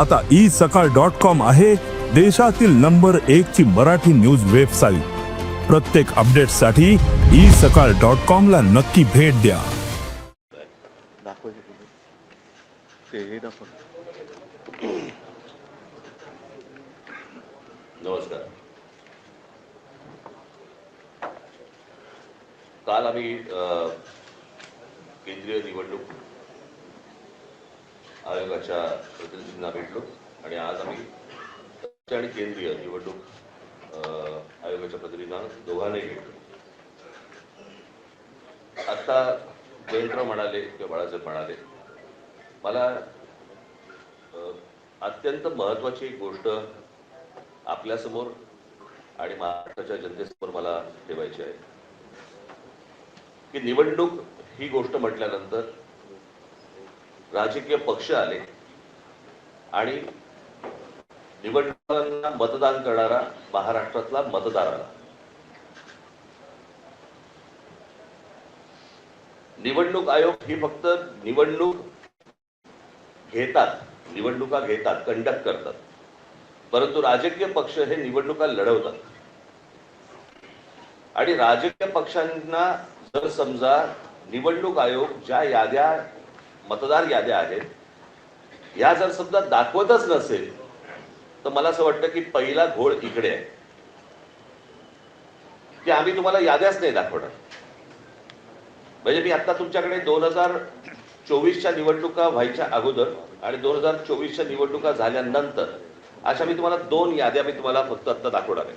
आता ई सकाळ dot com आहे देशातील नंबर एक ची मराठी न्यूज वेबसाईट. प्रत्येक अपडेटसाठी ई सकाळ डॉट कॉम ला नक्की भेट द्या. नमस्कार. काल आम्ही केंद्रीय निवडणूक आयोगाच्या प्रतिनिधींना भेटलो आणि आज आम्ही राज्य आणि केंद्रीय निवडणूक आयोगाच्या प्रतिनिधींना दोघांनाही भेटलो. आता जयंतराव म्हणाले किंवा बाळासाहेब म्हणाले मला अत्यंत महत्वाची गोष्ट आपल्यासमोर आणि महाराष्ट्राच्या जनतेसमोर मला ठेवायची आहे. की निवडणूक ही गोष्ट म्हटल्यानंतर राजकीय पक्ष आले आणि निवडणुकांना मतदान करणारा महाराष्ट्रातला मतदार आला. निवडणूक आयोग ही फक्त निवडणूक घेतात निवडणुका घेतात कंडक्ट करतात. परंतु राजकीय पक्ष हे निवडणुका लढवतात. आणि राजकीय पक्षांना जर समजा निवडणूक आयोग ज्या याद्या मतदार याद्या आहेत. या जर समजा दाखवतच नसेल तर मला असं वाटतं की पहिला घोळ इकडे आहे. की आम्ही तुम्हाला याद्याच नाही दाखवणार. म्हणजे मी आता तुमच्याकडे दोन हजार चोवीसच्या निवडणुका व्हायच्या अगोदर आणि दोन हजार चोवीसच्या निवडणुका झाल्यानंतर अशा मी तुम्हाला दोन याद्या मी तुम्हाला फक्त आता दाखवणार आहे.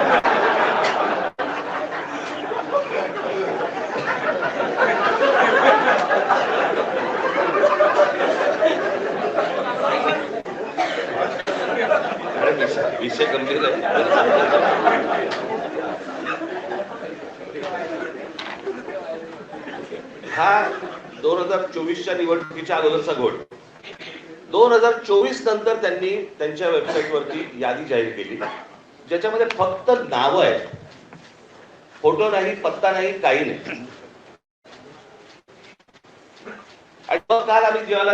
आहे विषय विषय गंभीर आहे. हा दोन हजार चोवीसच्या निवडणुकीच्या अगोदरचा घोट दोन हजार चोवीस नंतर त्यांनी त्यांच्या वेबसाईटवरती यादी जाहीर केली. ज्याच्यामध्ये फक्त नावं आहेत. फोटो नाही पत्ता नाही काही नाही. आणि मग काल आम्ही जेव्हा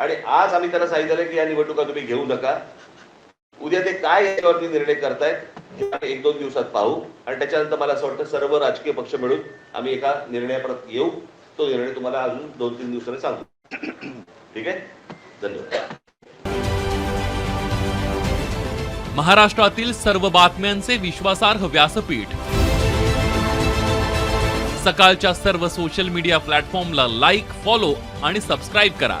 आणि आज आम्ही त्यांना सांगितलं की या निवडणुका तुम्ही घेऊ नका. उद्या ते काय याच्यावरती निर्णय करतायत हे एक दोन दिवसात पाहू. आणि त्याच्यानंतर मला असं वाटतं सर्व राजकीय पक्ष मिळून आम्ही एका निर्णयापर्यंत येऊ. तो निर्णय तुम्हाला अजून दोन तीन दिवसांनी सांगतो ठीक आहे? धन्यवाद. महाराष्ट्रातील सर्व बातम्यांचे विश्वासार्ह व्यासपीठ. सकाळच्या सर्व सोशल मीडिया प्लॅटफॉर्मला लाईक फॉलो आणि सबस्क्राईब करा.